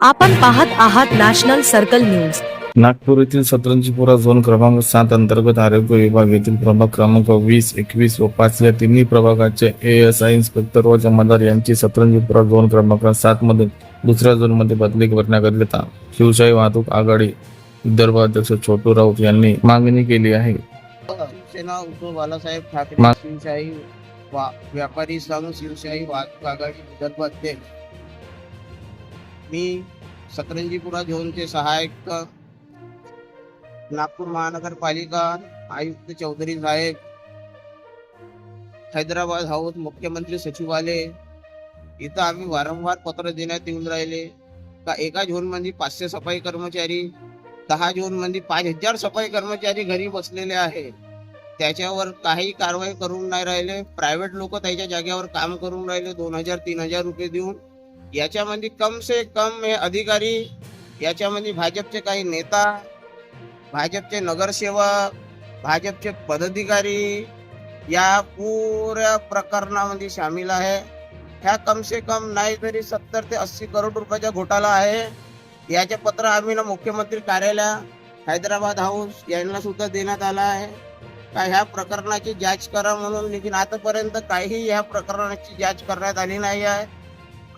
आपण पाहत आहात नॅशनल सर्कल न्यूज. नागपूर येथील सतरंजीपुरा झोन क्रमांक सात अंतर्गत आरोग्य विभाग येथील प्रभाग क्रमांक वीस एकवीस व पाच या तिन्ही प्रभागाचे एएसआय इन्स्पेक्टर व जमादार यांची सतरंजीपुरा झोन क्रमांक सात मधून दुसऱ्या झोनमध्ये बदली करण्याकरिता शिवशाही वाहतूक आघाडी विदर्भ अध्यक्ष छोटू राऊत यांनी मागणी केली आहे. शिवसेना उद्धव बाळासाहेब ठाकरे शिवशाही व्यापारी संघ शिवशाही वाहतूक आघाडी विदर्भ अध्यक्ष मी सतरंजीपुरा झोनचे सहाय्यक नागपूर महानगरपालिका आयुक्त चौधरी साहेब हैदराबाद हाऊस मुख्यमंत्री सचिवालय इथं आम्ही वारंवार पत्र देण्यात येऊन राहिले. का एका झोनमध्ये पाचशे सफाई कर्मचारी दहा झोनमध्ये पाच हजार सफाई कर्मचारी घरी बसलेले आहे. त्याच्यावर काही कारवाई करून नाही राहिले. प्रायव्हेट लोक त्याच्या जागेवर काम करून राहिले. दोन हजार तीन हजार रुपये देऊन याच्यामध्ये कम से कम हे अधिकारी याच्यामध्ये भाजपचे काही नेता भाजपचे नगरसेवक भाजपचे पदाधिकारी या पुऱ्या प्रकरणामध्ये सामील आहे. ह्या कम से कम नाही तरी सत्तर ते अस्सी करोड रुपयाचा घोटाळा आहे. याचे पत्र आम्ही ना मुख्यमंत्री कार्यालय हैदराबाद हाऊस यांना सुद्धा देण्यात आला आहे. का ह्या प्रकरणाची जांच करा म्हणून लेकिन आतापर्यंत काही ह्या प्रकरणाची जांच करण्यात आली नाही आहे.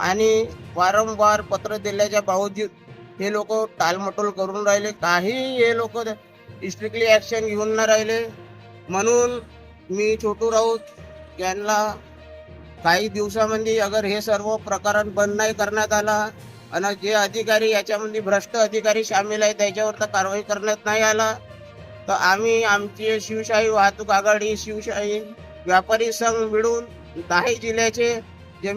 आणि वारंवार पत्र दिल्याच्या बावजूद हे लोक टालमटोल करून राहिले. काही हे लोक स्ट्रिक्टली ऍक्शन घेऊन न राहिले. म्हणून मी छोटू राऊत यांना काही दिवसामध्ये अगर हे सर्व प्रकरण बंद नाही करण्यात आला आणि जे अधिकारी याच्यामध्ये भ्रष्ट अधिकारी सामील आहे त्याच्यावर तर कारवाई करण्यात नाही आला तर आम्ही आमची शिवशाही वाहतूक आघाडी शिवशाही व्यापारी संघ मिळून दहा जिल्ह्याचे जे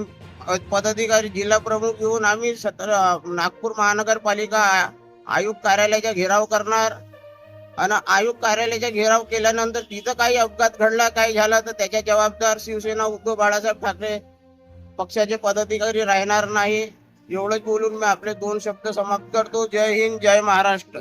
पदाधिकारी जिल्हा प्रमुख घेऊन आम्ही सतरा नागपूर महानगरपालिका आ- आयुक्त कार्यालयाचा घेराव करणार. आणि आयुक्त कार्यालयाचा घेराव केल्यानंतर तिथं काही अपघात घडला काही झाला तर त्याच्या जबाबदार शिवसेना उद्धव बाळासाहेब ठाकरे पक्षाचे पदाधिकारी राहणार नाही. एवढंच बोलून मी आपले दोन शब्द समाप्त करतो. जय हिंद जय महाराष्ट्र.